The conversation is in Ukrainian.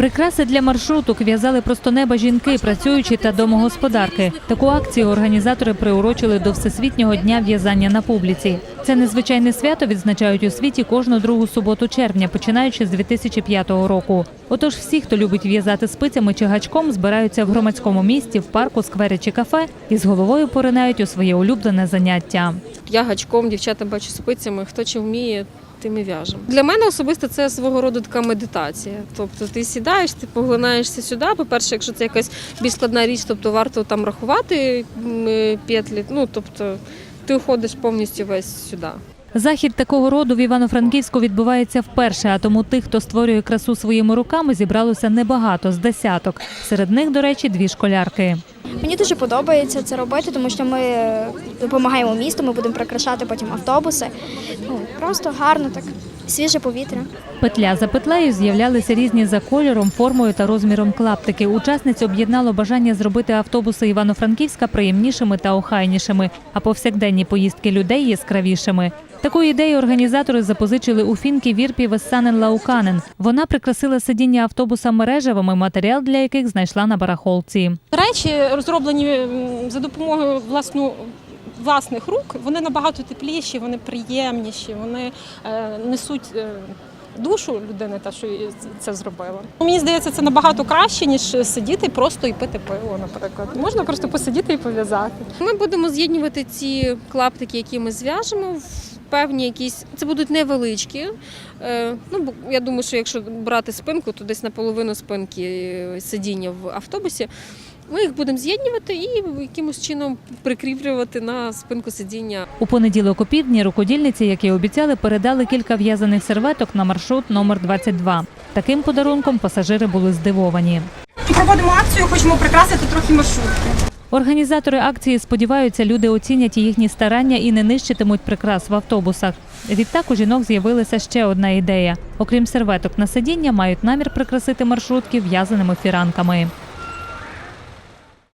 Прикраси для маршруток в'язали просто неба жінки, працюючі та домогосподарки. Таку акцію організатори приурочили до Всесвітнього дня в'язання на публіці. Це незвичайне свято відзначають у світі кожну другу суботу червня, починаючи з 2005 року. Отож, всі, хто любить в'язати спицями чи гачком, збираються в громадському місті, в парку, сквері чи кафе і з головою поринають у своє улюблене заняття. Я гачком, дівчата бачу спицями, хто чи вміє, тим і в'яжемо. Для мене особисто це свого роду така медитація. Тобто ти сідаєш, ти поглинаєшся сюди. По-перше, якщо це якась більш складна річ, тобто варто там рахувати е, петлі. Ну тобто ти уходиш повністю весь сюди. Захід такого роду в Івано-Франківську відбувається вперше, а тому тих, хто створює красу своїми руками, зібралося небагато з десяток. Серед них, до речі, дві школярки. Мені дуже подобається це робити, тому що ми допомагаємо місту, ми будемо прикрашати потім автобуси. Ну, просто гарно так, свіже повітря. Петля за петлею з'являлися різні за кольором, формою та розміром клаптики. Учасниць об'єднало бажання зробити автобуси Івано-Франківська приємнішими та охайнішими, а повсякденні поїздки людей яскравішими. Таку ідею організатори запозичили у фінки Вірпі Вессанен Лауканен. Вона прикрасила сидіння автобуса мережевими, матеріал для яких знайшла на барахолці. Речі, розроблені за допомогою власну. Власних рук вони набагато тепліші, вони приємніші, вони е, несуть е, душу людини, та що це зробила. Мені здається, це набагато краще ніж сидіти просто і пити пиво. Наприклад, можна просто посидіти і пов'язати. Ми будемо з'єднувати ці клаптики, які ми зв'яжемо, в певні якісь. Це будуть невеличкі. Е, Ну, я думаю, що якщо брати спинку, то десь наполовину спинки е, сидіння в автобусі. Ми їх будемо з'єднувати і якимось чином прикріплювати на спинку сидіння. У понеділок у півдні рукодільниці, як і обіцяли, передали кілька в'язаних серветок на маршрут номер 22. Таким подарунком пасажири були здивовані. Проводимо акцію, хочемо прикрасити трохи маршрутки. Організатори акції сподіваються, люди оцінять їхні старання і не нищитимуть прикрас в автобусах. Відтак у жінок з'явилася ще одна ідея. Окрім серветок на сидіння, мають намір прикрасити маршрутки в'язаними фіранками.